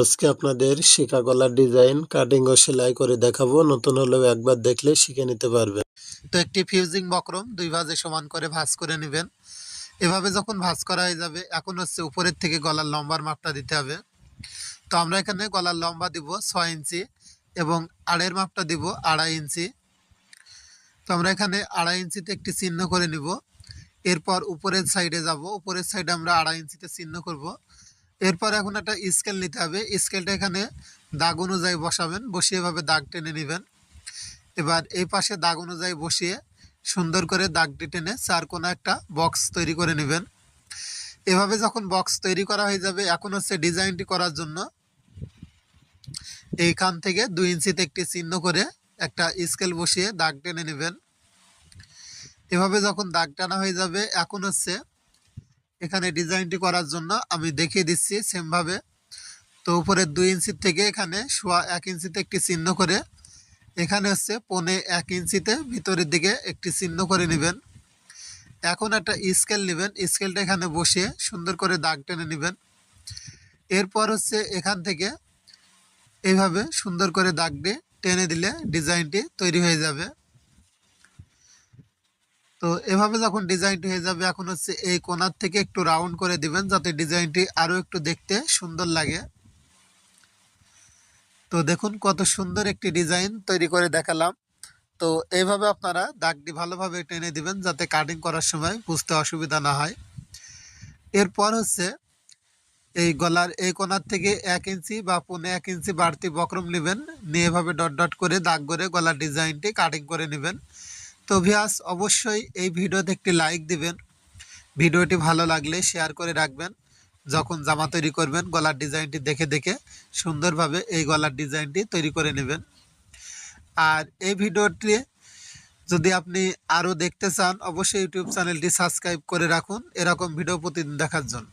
আজকে আপনাদের শিকা গলার ডিজাইন, কাটিং ও সেলাই করে দেখাবো। নতুন হলেও একবার দেখলে শিখে নিতে পারবেন। তো একটি ফিউজিং বক্রম, দুই ভাজে সমান করে ভাঁজ করে নেবেন। এভাবে যখন ভাঁজ করা হয়ে যাবে, এখন হচ্ছে উপরের থেকে গলার লম্বার মাপটা দিতে হবে। তো আমরা এখানে গলার লম্বা দিব ছয় ইঞ্চি এবং আড়ের মাপটা দিব আড়াই ইঞ্চি। তো আমরা এখানে আড়াই ইঞ্চিতে একটি চিহ্ন করে নিব। এরপর উপরের সাইডে যাব। উপরের সাইডে আমরা আড়াই ইঞ্চিতে চিহ্ন করব। এরপর এখন একটা স্কেল নিতে হবে। স্কেলটা এখানে দাগ অনুযায়ী বসাবেন, বসিয়ে এভাবে দাগ টেনে নেবেন। এবার এই পাশে দাগ অনুযায়ী বসিয়ে সুন্দর করে দাগটি টেনে চার কোনো একটা বক্স তৈরি করে নেবেন। এভাবে যখন বক্স তৈরি করা হয়ে যাবে, এখন হচ্ছে ডিজাইনটি করার জন্য এইখান থেকে দুই ইঞ্চিতে একটি চিহ্ন করে একটা স্কেল বসিয়ে দাগ টেনে নেবেন। এভাবে যখন দাগ টানা হয়ে যাবে, এখন হচ্ছে এখানে ডিজাইনটি করার জন্য আমি দেখিয়ে দিচ্ছি সেমভাবে। তো উপরের দুই ইঞ্চির থেকে এখানে সোয়া এক ইঞ্চিতে একটি চিহ্ন করে, এখানে হচ্ছে পনে এক ইঞ্চিতে ভিতরের দিকে একটি চিহ্ন করে নেবেন। এখন একটা স্কেল নেবেন, স্কেলটা এখানে বসিয়ে সুন্দর করে দাগ টেনে নেবেন। এরপর হচ্ছে এখান থেকে এইভাবে সুন্দর করে দাগ দিয়ে টেনে দিলে ডিজাইনটি তৈরি হয়ে যাবে। তো এভাবে যখন ডিজাইনটি হয়ে যাবে, এখন হচ্ছে এই কোনার থেকে একটু রাউন্ড করে দিবেন যাতে ডিজাইনটি আরও একটু দেখতে সুন্দর লাগে। তো দেখুন কত সুন্দর একটি ডিজাইন তৈরি করে দেখালাম। তো এইভাবে আপনারা দাগটি ভালোভাবে টেনে দিবেন যাতে কাটিং করার সময় বুঝতে অসুবিধা না হয়। এরপর হচ্ছে এই গলার, এই কোনার থেকে এক ইঞ্চি বা পৌনে এক ইঞ্চি বাড়তি বক্রম নেবেন। নিয়ে এভাবে ডট ডট করে দাগ করে গলার ডিজাইনটি কাটিং করে নেবেন। তো ভিয়াস অবশ্যই এই ভিডিওতে একটি লাইক দিবেন। ভিডিওটি ভালো লাগলে শেয়ার করে রাখবেন। যখন জামা তৈরি করবেন, গলার ডিজাইনটি দেখে দেখে সুন্দরভাবে এই গলার ডিজাইনটি তৈরি করে নেবেন। আর এই ভিডিওটি যদি আপনি আরও দেখতে চান, অবশ্যই ইউটিউব চ্যানেলটি সাবস্ক্রাইব করে রাখুন। এরকম ভিডিও প্রতিদিন দেখার জন্য।